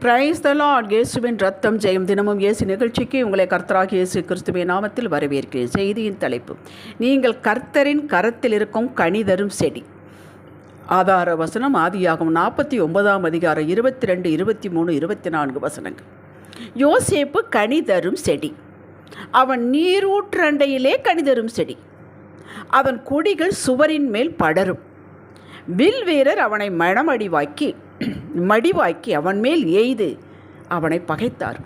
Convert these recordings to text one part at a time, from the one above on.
Praise the Lord இயேசுவின் ரத்தம் ஜெயம். தினமும் இயேசு நிகழ்ச்சிக்கு உங்களை கர்த்தராக இயேசு கிறிஸ்துவின் நாமத்தில் வரவேற்கிறேன். செய்தியின் தலைப்பு நீங்கள் கர்த்தரின் கரத்தில் இருக்கும் கனிதரும் செடி. ஆதார வசனம் ஆதியாகும் நாற்பத்தி ஒன்பதாம் அதிகாரம் இருபத்தி ரெண்டு இருபத்தி மூணு இருபத்தி நான்கு வசனங்கள். யோசேப்பு கனிதரும் செடி. அவன் நீரூற்றண்டையிலே கனிதரும் செடி. அதன் கொடிகள் சுவரின் மேல் படரும். வில் வீரர் அவனை மணமடிவாக்கி மடிவாக்கி அவன் மேல் எய்து அவனை பகைத்தார்.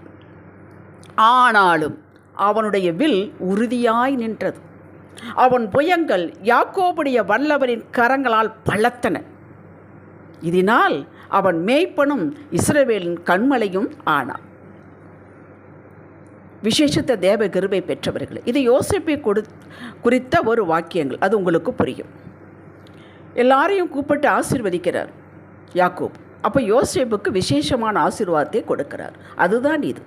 ஆனாலும் அவனுடைய வில் உறுதியாய் நின்றது. அவன் புயங்கள் யாக்கோபுடைய வல்லவரின் கரங்களால் பள்ளத்தன. இதனால் அவன் மேய்ப்பனும் இஸ்ரவேலின் கண்மலையும் ஆனான். விசேஷத்த தேவ கிருபை பெற்றவர்கள் இது யோசிப்பை கொடு குறித்த ஒரு வாக்கியங்கள். அது உங்களுக்கு புரியும். எல்லாரையும் கூப்பிட்டு ஆசிர்வதிக்கிறார். யாக்கூப் அப்போ யோசேப்புக்கு விசேஷமான ஆசீர்வாதத்தை கொடுக்கிறார். அதுதான் இது.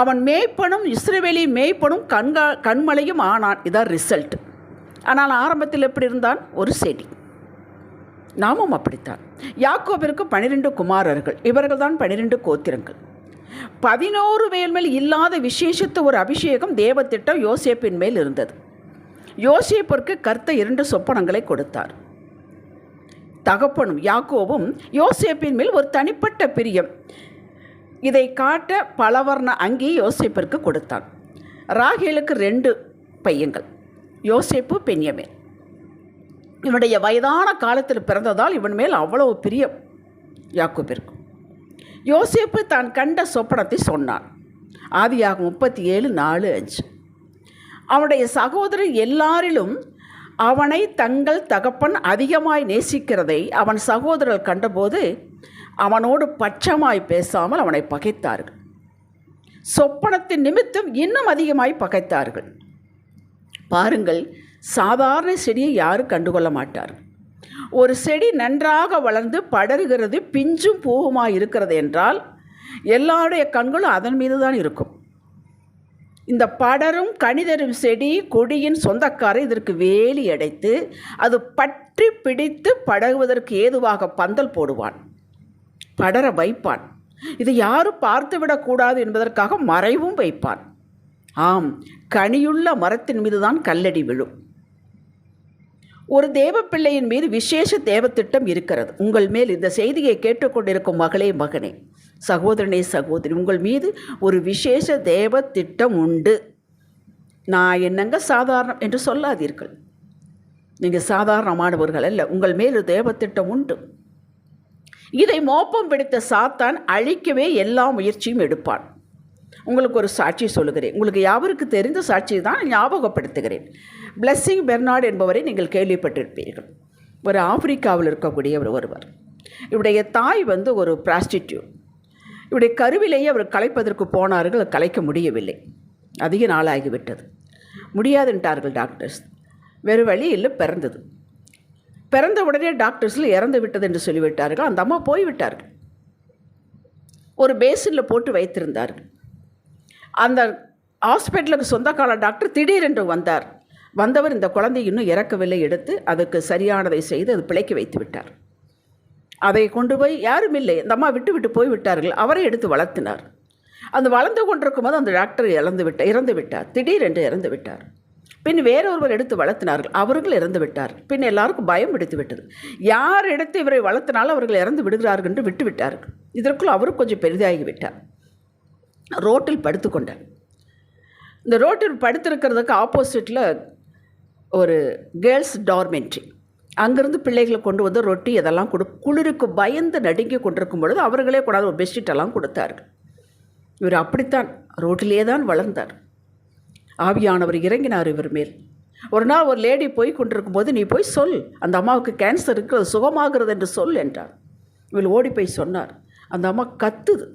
அவன் மேய்ப்பனும் இஸ்ரேவேலி மேய்ப்பனும் கண்கா கண்மலையும் ஆனான். இதான் ரிசல்ட் ஆனால் ஆரம்பத்தில் எப்படி இருந்தான்? ஒரு செடி நாமும் அப்படித்தான். யாக்கோபிற்கு பனிரெண்டு குமாரர்கள். இவர்கள் தான் பனிரெண்டு கோத்திரங்கள். பதினோரு மேல் மேல் இல்லாத விசேஷத்து ஒரு அபிஷேகம் தேவத்திட்டம் யோசேப்பின் மேல் இருந்தது. யோசேப்பிற்கு கர்த்த இரண்டு சொப்பனங்களை கொடுத்தார். தகப்பனும் யாக்கோவும் யோசேப்பின் மேல் ஒரு தனிப்பட்ட பிரியம். இதை காட்ட பலவர்ண அங்கி யோசேப்பிற்கு கொடுத்தான். ராகேலுக்கு ரெண்டு பையங்கள் யோசேப்பு பெண்யமேல் இவனுடைய வயதான காலத்தில் பிறந்ததால் இவன் மேல் அவ்வளவு பிரியம் யாக்கோபிற்கு. யோசேப்பு தான் கண்ட சொப்பனத்தை சொன்னான். ஆதியாகும் முப்பத்தி ஏழு நாலு அஞ்சு. அவனுடைய சகோதரர் எல்லாரிலும் அவனை தங்கள் தகப்பன் அதிகமாய் நேசிக்கிறதை அவன் சகோதரர் கண்டபோது அவனோடு பட்சமாய் பேசாமல் அவனை பகைத்தார்கள். சொப்பனத்தின் நிமித்தம் இன்னும் அதிகமாய் பகைத்தார்கள். பாருங்கள் சாதாரண செடியை யாரும் கண்டுகொள்ள மாட்டார். ஒரு செடி நன்றாக வளர்ந்து படருகிறது பிஞ்சும் பூவுமாய் இருக்கிறது என்றால் எல்லாருடைய கண்களும் அதன் மீது தான் இருக்கும். இந்த படரும் கணிதரும் செடி கொடியின் சொந்தக்காரர் இதற்கு வேலி அடைத்து அது பற்றி பிடித்து படகுவதற்கு ஏதுவாக பந்தல் போடுவான். படர வைப்பான். இது யாரும் பார்த்துவிடக்கூடாது என்பதற்காக மறைவும் வைப்பான். ஆம் கனியுள்ள மரத்தின் மீதுதான் கல்லடி விழும். ஒரு தேவப்பிள்ளையின் மீது விசேஷ தேவத்திட்டம் இருக்கிறது. உங்கள் மேல் இந்த செய்தியை கேட்டுக்கொண்டிருக்கும் மகளே மகனே. சகோதரனே சகோதரி உங்கள் மீது ஒரு விசேஷ தேவ திட்டம் உண்டு. நான் என்னங்க சாதாரணம் என்று சொல்லாதீர்கள். நீங்கள் சாதாரணமானவர்கள் அல்ல உங்கள் மேல் தேவத்திட்டம் உண்டு. இதை மோப்பம் பிடித்த சாத்தான் அழிக்கவே எல்லா முயற்சியும் எடுப்பான். உங்களுக்கு ஒரு சாட்சி சொல்லுகிறேன். உங்களுக்கு யாவருக்கு தெரிந்த சாட்சி தான் ஞாபகப்படுத்துகிறேன். பிளஸ்ஸிங் பெர்னாட் என்பவரை நீங்கள் கேள்விப்பட்டிருப்பீர்கள். ஒரு ஆப்பிரிக்காவில் இருக்கக்கூடியவர் ஒருவர். இவருடைய தாய் வந்து ஒரு பிராஸ்டிடியூட் இவருடைய கருவிலேயே அவர் கலைப்பதற்கு போனார்கள் கலைக்க முடியவில்லை. அதிக நாளாகிவிட்டது. முடியாதுன்ட்டார்கள் டாக்டர்ஸ். வேறு வழி இல்லை பிறந்தது. பிறந்த உடனே டாக்டர்ஸில் இறந்து விட்டது என்று சொல்லிவிட்டார்கள். அந்த அம்மா போய்விட்டார்கள். ஒரு பேசினில் போட்டு வைத்திருந்தார்கள். அந்த ஹாஸ்பிட்டலுக்கு சொந்தக்கால டாக்டர் திடீரென்று வந்தார். வந்தவர் இந்த குழந்தை இன்னும் இறக்கவில்லை எடுத்து அதுக்கு சரியானதை செய்து அது பிழைக்க வைத்து விட்டார் அதை கொண்டு போய் யாரும் இல்லை. இந்த அம்மா விட்டு விட்டு போய் விட்டார்கள். அவரை எடுத்து வளர்த்தினார். அந்த வளர்ந்து கொண்டிருக்கும் போது அந்த டாக்டர் இறந்து விட்டார் இறந்து விட்டார். திடீரென்று இறந்து விட்டார். பின் வேறொருவர் எடுத்து வளர்த்தினார்கள். அவர்கள் இறந்து விட்டார். பின் எல்லாருக்கும் பயம் எடுத்து விட்டது. யார் எடுத்து இவரை வளர்த்தினாலும் அவர்கள் இறந்து விடுகிறார்கள் என்று விட்டு விட்டார்கள். இதற்குள் அவரும் கொஞ்சம் பெரிதாகி விட்டார். ரோட்டில் படுத்துக்கொண்டார் இந்த ரோட்டில் படுத்திருக்கிறதுக்கு ஆப்போசிட்டில் ஒரு கேர்ள்ஸ் டார்மெண்ட்ரி அங்கேருந்து பிள்ளைகளை கொண்டு வந்து ரொட்டி இதெல்லாம் கொடு. குளிருக்கு பயந்து நடுங்கி கொண்டிருக்கும் பொழுது அவர்களே கொண்டாந்து ஒரு பெட்ஷீட்டெல்லாம் கொடுத்தார்கள். இவர் அப்படித்தான் ரோட்டிலே தான் வளர்ந்தார். ஆவியானவர் இறங்கினார் இவர் மேல். ஒரு நாள் ஒரு லேடி போய் கொண்டிருக்கும் போது நீ போய் சொல் அந்த அம்மாவுக்கு கேன்சர் இருக்கிறது சுகமாகிறது என்று சொல் என்றார். இவள் ஓடி போய் சொன்னார் அந்த அம்மா கத்துது.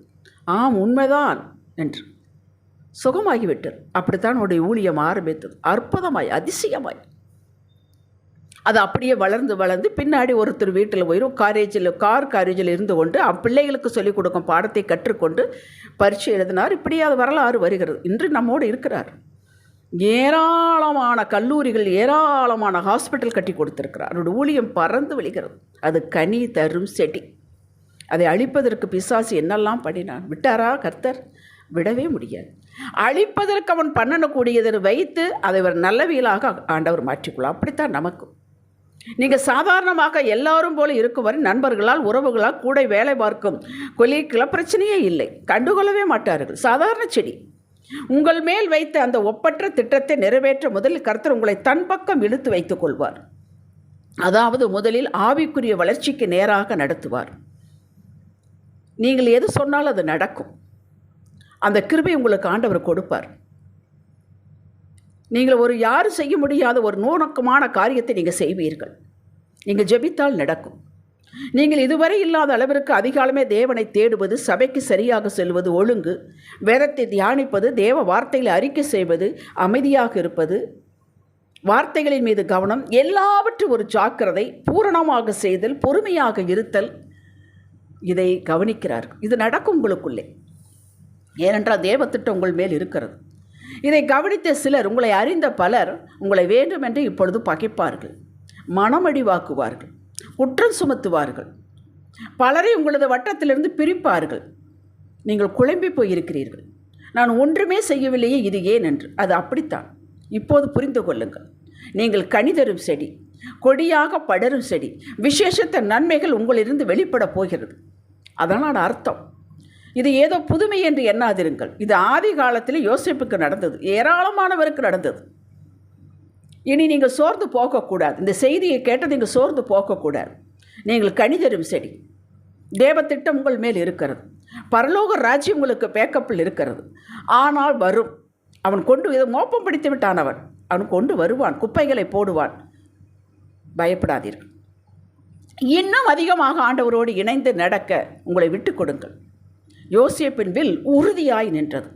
ஆம் உண்மைதான் என்று. சுகமாகிவிட்டார் அப்படித்தான் உடைய ஊழியம் ஆரம்பித்தது. அற்புதமாய் அதிசயமாய். அது அப்படியே வளர்ந்து வளர்ந்து பின்னாடி ஒருத்தர் வீட்டில் போயிடும் காரேஜில் கார் காரேஜில் இருந்து கொண்டு பிள்ளைகளுக்கு சொல்லிக் கொடுக்கும் பாடத்தை கற்றுக்கொண்டு பரிட்சை எழுதினார். இப்படியே அது வரலாறு வருகிறது. இன்று நம்மோடு இருக்கிறார். ஏராளமான கல்லூரிகள் ஏராளமான ஹாஸ்பிட்டல் கட்டி கொடுத்துருக்கிறார். அவருடைய ஊழியம் பறந்து விழுகிறது. அது கனி தரும் செடி. அதை அழிப்பதற்கு பிசாசு என்னெல்லாம் பண்ணினான்? விட்டாரா கர்த்தர்? விடவே முடியாது. அழிப்பதற்கு அவன் பண்ணக்கூடியதை வைத்து அதை ஒரு நல்லவியலாக ஆண்டவர் மாற்றிக்கொள்ளும் அப்படித்தான் நமக்கும். நீங்கள் சாதாரணமாக எல்லாரும் போல இருக்கும் வரை நண்பர்களால் உறவுகளால் கூட வேலை பார்க்கும் கொலிகளை பிரச்சனையே இல்லை. கண்டுகொள்ளவே மாட்டார்கள். சாதாரண செடி. உங்கள் மேல் வைத்த அந்த ஒப்பற்ற திட்டத்தை நிறைவேற்ற முதலில் கர்த்தர் உங்களை தன் பக்கம் இழுத்து வைத்துக் கொள்வார். அதாவது முதலில் ஆவிக்குரிய வளர்ச்சிக்கு நேராக நடத்துவார். நீங்கள் எது சொன்னாலும் அது நடக்கும். அந்த கிருபை உங்களுக்கு ஆண்டவர் கொடுப்பார். நீங்கள் ஒரு யாரும் செய்ய முடியாத ஒரு நோணக்கமான காரியத்தை நீங்கள் செய்வீர்கள். நீங்கள் ஜெபித்தால் நடக்கும். நீங்கள் இதுவரை இல்லாத அளவிற்கு அதிகாலமே தேவனை தேடுவது சபைக்கு சரியாக செல்வது ஒழுங்கு வேதத்தை தியானிப்பது தேவ வார்த்தைகளை அறிக்கை செய்வது அமைதியாக இருப்பது வார்த்தைகளின் மீது கவனம் எல்லாவற்றும் ஒரு ஜாக்கிரதை பூரணமாக செய்தல் பொறுமையாக இருத்தல் இதை கவனிக்கிறார். இது நடக்கும் உங்களுக்குள்ளே. ஏனென்றால் தேவத்திட்டம் உங்கள் மேல் இருக்கிறது. இதை கவனித்த சிலர் உங்களை அறிந்த பலர் உங்களை வேண்டுமென்று இப்பொழுது பகைப்பார்கள் மனமடிவாக்குவார்கள் குற்றம் சுமத்துவார்கள். பலரை உங்களது வட்டத்திலிருந்து பிரிப்பார்கள். நீங்கள் குழம்பி போயிருக்கிறீர்கள். நான் ஒன்றுமே செய்யவில்லையே இது ஏன் என்று. அது அப்படித்தான். இப்போது புரிந்து கொள்ளுங்கள். நீங்கள் கணிதரும் செடி கொடியாக படரும் செடி விசேஷத்த நன்மைகள் உங்களிலிருந்து வெளிப்பட போகிறது. அதனால் அர்த்தம். இது ஏதோ புதுமை என்று எண்ணாதிருங்கள். இது ஆதி காலத்தில் யோசிப்புக்கு நடந்தது. ஏராளமானவருக்கு நடந்தது. இனி நீங்கள் சோர்ந்து போகக்கூடாது. இந்த செய்தியை கேட்டது நீங்கள் சோர்ந்து போகக்கூடாது. நீங்கள் கணிதரும் செடி. தேவத்திட்டம் உங்கள் மேல் இருக்கிறது. பரலோக ராஜ்யம் உங்களுக்கு பேக்கப்பில் இருக்கிறது. ஆனால் வரும். அவன் கொண்டு இதை மோப்பம் பிடித்து விட்டான் அவன். அவன் கொண்டு வருவான். குப்பைகளை போடுவான். பயப்படாதீர்கள். இன்னும் அதிகமாக ஆண்டவரோடு இணைந்து நடக்க உங்களை விட்டு கொடுங்கள். யோசேப்பின் வில் உறுதியாய் நின்றது.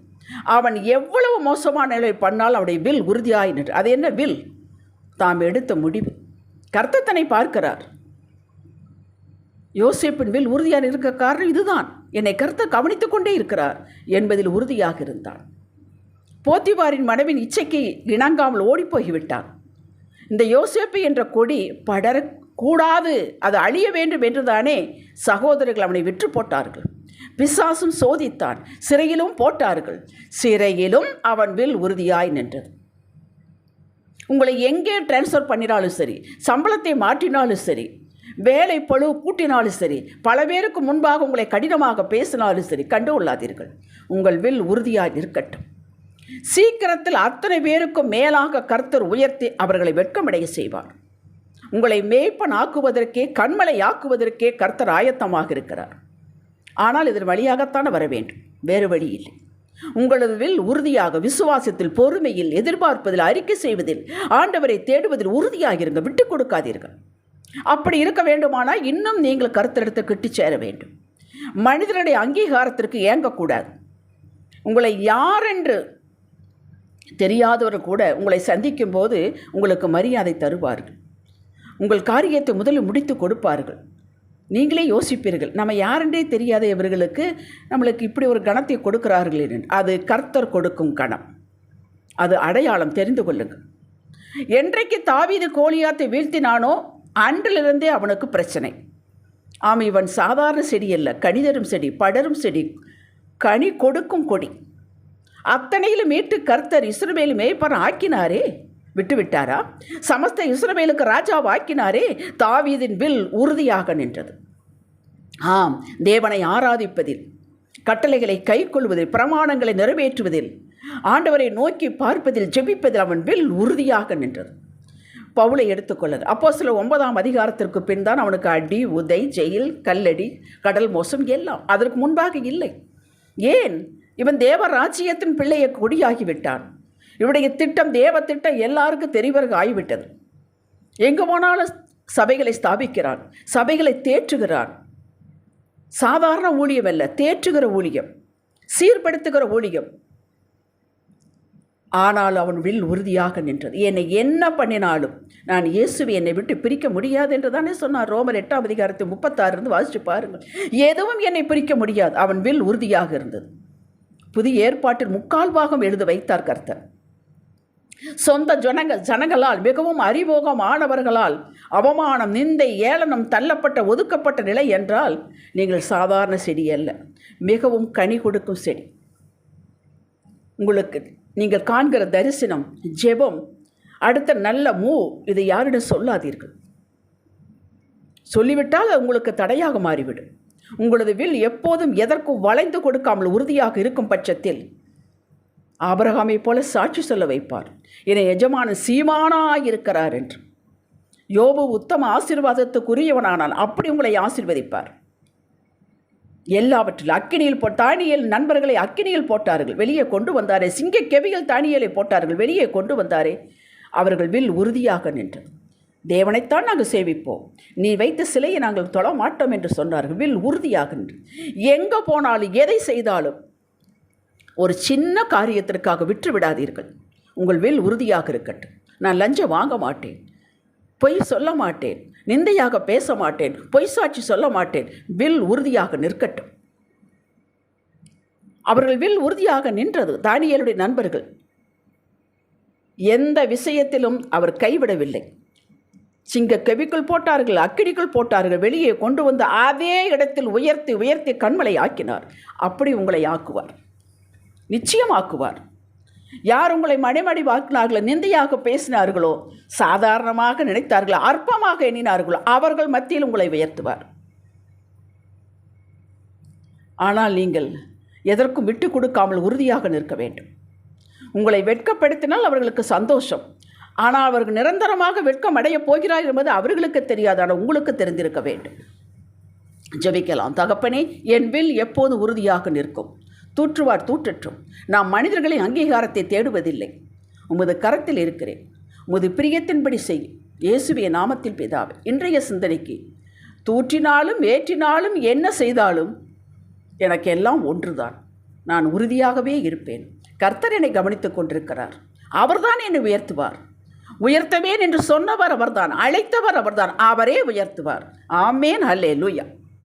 அவன் எவ்வளவு மோசமான நிலை பண்ணால் அவனுடைய வில் உறுதியாய் நின்று அது என்ன வில்? தாம் எடுத்த முடிவு. கர்த்தத்தனை பார்க்கிறார். யோசேப்பின் வில் உறுதியாக இருக்க காரணம் இதுதான். என்னை கருத்த கவனித்துக் கொண்டே இருக்கிறார் என்பதில் உறுதியாக இருந்தான். போத்திவாரின் மனைவின் இச்சைக்கு இணங்காமல் ஓடிப்போகிவிட்டான். இந்த யோசேப்பு என்ற கொடி படரக்கூடாது அது அழிய வேண்டும் என்றுதானே சகோதரர்கள் அவனை விற்று போட்டார்கள். பிசாசும் சோதித்தான் சிறையிலும் போட்டார்கள். சிறையிலும் அவன் வில் உறுதியாய் நின்றது. உங்களை எங்கே டிரான்ஸ்ஃபர் பண்ணினாலும் சரி சம்பளத்தை மாற்றினாலும் சரி வேலை பழு கூட்டினாலும் சரி பல பேருக்கு முன்பாக உங்களை கடினமாக பேசினாலும் சரி கண்டு கொள்ளாதீர்கள். உங்கள் வில் உறுதியாக இருக்கட்டும். சீக்கிரத்தில் அத்தனை பேருக்கும் மேலாக கர்த்தர் உயர்த்தி அவர்களை வெட்கமடைய செய்வார். உங்களை மேய்ப்பன் ஆக்குவதற்கே கண்மலை ஆக்குவதற்கே கர்த்தர் ஆயத்தமாக இருக்கிறார். ஆனால் இதன் வழியாகத்தான் வர வேண்டும். வேறு வழி இல்லை. உங்களது வில் உறுதியாக விசுவாசத்தில் பொறுமையில் எதிர்பார்ப்பதில் அறிக்கை செய்வதில் ஆண்டவரை தேடுவதில் உறுதியாக இருங்க விட்டுக் கொடுக்காதீர்கள். அப்படி இருக்க வேண்டுமானால் இன்னும் நீங்கள் கருத்தெடுத்து கிட்டு சேர வேண்டும். மனிதனுடைய அங்கீகாரத்திற்கு ஏங்கக்கூடாது. உங்களை யார் என்று தெரியாதவர் கூட உங்களை சந்திக்கும் போது உங்களுக்கு மரியாதை தருவார்கள். உங்கள் காரியத்தை முதலில் முடித்து கொடுப்பார்கள். நீங்களே யோசிப்பீர்கள். நம்ம யாருன்றே தெரியாத இவர்களுக்கு நம்மளுக்கு இப்படி ஒரு கணத்தை கொடுக்கிறார்கள் என்று அது கர்த்தர் கொடுக்கும் கணம். அது அடையாளம் தெரிந்து கொள்ளுங்கள். என்றைக்கு தாவீது கோலியாத்தை வீழ்த்தினானோ அன்றிலிருந்தே அவனுக்கு பிரச்சனை. ஆம் இவன் சாதாரண செடி அல்ல கணிதரும் செடி படரும் செடி கனி கொடுக்கும் கொடி. அத்தனையிலும் மீட்டு கர்த்தர் இஸ்ரவேல் மேய்ப்பன் ஆக்கினாரே விட்டுவிட்டாரா? சமஸ்த இஸ்ரவேலுக்கு ராஜாவாக்கினாரே தாவீதின் வில் உறுதியாக நின்றது. ஆம் தேவனை ஆராதிப்பதில் கட்டளைகளை கைக்கொள்வதில் பிரமாணங்களை நிறைவேற்றுவதில் ஆண்டவரை நோக்கி பார்ப்பதில் ஜெபிப்பதில் அவன் வில் உறுதியாக நின்றது. பவுலை எடுத்துக்கொள்ளது. அப்போ சில ஒன்பதாம் அதிகாரத்திற்கு பின் தான் அவனுக்கு அடி உதை ஜெயில் கல்லடி கடல் மோசம் எல்லாம் அதற்கு முன்பாக இல்லை. ஏன்? இவன் தேவ ராஜ்யத்தின் பிள்ளையை கொடியாகிவிட்டான். இவருடைய திட்டம் தேவ திட்டம் எல்லாருக்கும் தெரிவர்கள் ஆகிவிட்டது. எங்கே போனாலும் சபைகளை ஸ்தாபிக்கிறான் சபைகளை தேற்றுகிறான். சாதாரண ஊழியம் அல்ல தேற்றுகிற ஊழியம் சீர்படுத்துகிற ஊழியம். ஆனால் அவன் வில் உறுதியாக நின்றது. என்னை என்ன பண்ணினாலும் நான் இயேசுவை என்னை விட்டு பிரிக்க முடியாது என்று தானே சொன்னார். ரோமர் எட்டாம் அதிகாரத்தை முப்பத்தாறு வாசித்து பாருங்கள். எதுவும் என்னை பிரிக்க முடியாது. அவன் வில் உறுதியாக இருந்தது. புதிய ஏற்பாட்டில் முக்கால் பாகம் எழுத வைத்தார் கர்த்தர். சொந்த ஜனங்க ஜனங்களால் மிகவும் அறிமுகமானவர்களால் அவமானம் நிந்தை ஏளனம் தள்ளப்பட்ட ஒதுக்கப்பட்ட நிலை என்றால் நீங்கள் சாதாரண செடி அல்ல. மிகவும் கனி கொடுக்கும் செடி. உங்களுக்கு நீங்கள் காண்கிற தரிசனம் ஜெபம் அடுத்த நல்ல மூ இதை யாரிடம் சொல்லாதீர்கள். சொல்லிவிட்டால் அது உங்களுக்கு தடையாக மாறிவிடும். உங்களது வில் எப்போதும் எதற்கும் வளைந்து கொடுக்காமல் உறுதியாக இருக்கும் பட்சத்தில் ஆபரகாமை போல சாட்சி சொல்ல வைப்பார். என எஜமான சீமானாயிருக்கிறார் என்று. யோபு உத்தம ஆசீர்வாதத்துக்குரியவனானால் அப்படி உங்களை ஆசீர்வதிப்பார். எல்லாவற்றிலும் அக்கினியில் போ தானியல் நண்பர்களை அக்கினியில் போட்டார்கள். வெளியே கொண்டு வந்தாரே. சிங்க கெவியில் தானியலை போட்டார்கள். வெளியே கொண்டு வந்தாரே. அவர்கள் வில் உறுதியாக நின்றது தேவனைத்தான் நாங்கள் சேவிப்போம். நீ வைத்த சிலையை நாங்கள் தொழ மாட்டோம் என்று சொன்னார்கள். வில் உறுதியாக நின்று எங்கே போனாலும் எதை செய்தாலும் ஒரு சின்ன காரியத்திற்காக விற்று விடாதீர்கள் உங்கள் வில் உறுதியாக இருக்கட்டும். நான் லஞ்சம் வாங்க மாட்டேன். பொய் சொல்ல மாட்டேன். நிந்தையாக பேச மாட்டேன். பொய் சாட்சி சொல்ல மாட்டேன். வில் உறுதியாக நிற்கட்டும். அவர்கள் வில் உறுதியாக நின்றது தானியலுடைய நண்பர்கள். எந்த விஷயத்திலும் அவர் கைவிடவில்லை. சிங்க கெவிக்குள் போட்டார்கள் அக்கிடிக்குள் போட்டார்கள் வெளியே கொண்டு வந்து அதே இடத்தில் உயர்த்தி உயர்த்தி கண்மலை ஆக்கினார் அப்படி உங்களை ஆக்குவார். நிச்சயமாக்குவார். யார் உங்களை மடைமடி வாக்கினார்களோ நிந்தையாக பேசினார்களோ சாதாரணமாக நினைத்தார்களோ அற்பமாக எண்ணினார்களோ அவர்கள் மத்தியில் உங்களை உயர்த்துவார். ஆனால் நீங்கள் எதற்கும் விட்டு கொடுக்காமல் உறுதியாக நிற்க வேண்டும். உங்களை வெட்கப்படுத்தினால் அவர்களுக்கு சந்தோஷம். ஆனால் அவர்கள் நிரந்தரமாக வெட்கம் அடையப் போகிறார் என்பது அவர்களுக்கு தெரியாது ஆனால் உங்களுக்கு தெரிந்திருக்க வேண்டும். ஜெபிக்கலாம். தகப்பனே என் வில் எப்போது உறுதியாக நிற்கும்? தூற்றுவார் தூற்றற்றும். நாம் மனிதர்களின் அங்கீகாரத்தை தேடுவதில்லை. உமது கரத்தில் இருக்கிறேன். உமது பிரியத்தின்படி செய். இயேசுவிய நாமத்தில் பிதாவே. இன்றைய சிந்தனைக்கு தூற்றினாலும் ஏற்றினாலும் என்ன செய்தாலும் எனக்கு எல்லாம் ஒன்றுதான். நான் உறுதியாகவே இருப்பேன். கர்த்தர் என்னை கவனித்துக் கொண்டிருக்கிறார். அவர்தான் என்னை உயர்த்துவார். உயர்த்தவேன் என்று சொன்னவர் அவர்தான். அழைத்தவர் அவர்தான். அவரே உயர்த்துவார். ஆமேன். அல்லே லூயா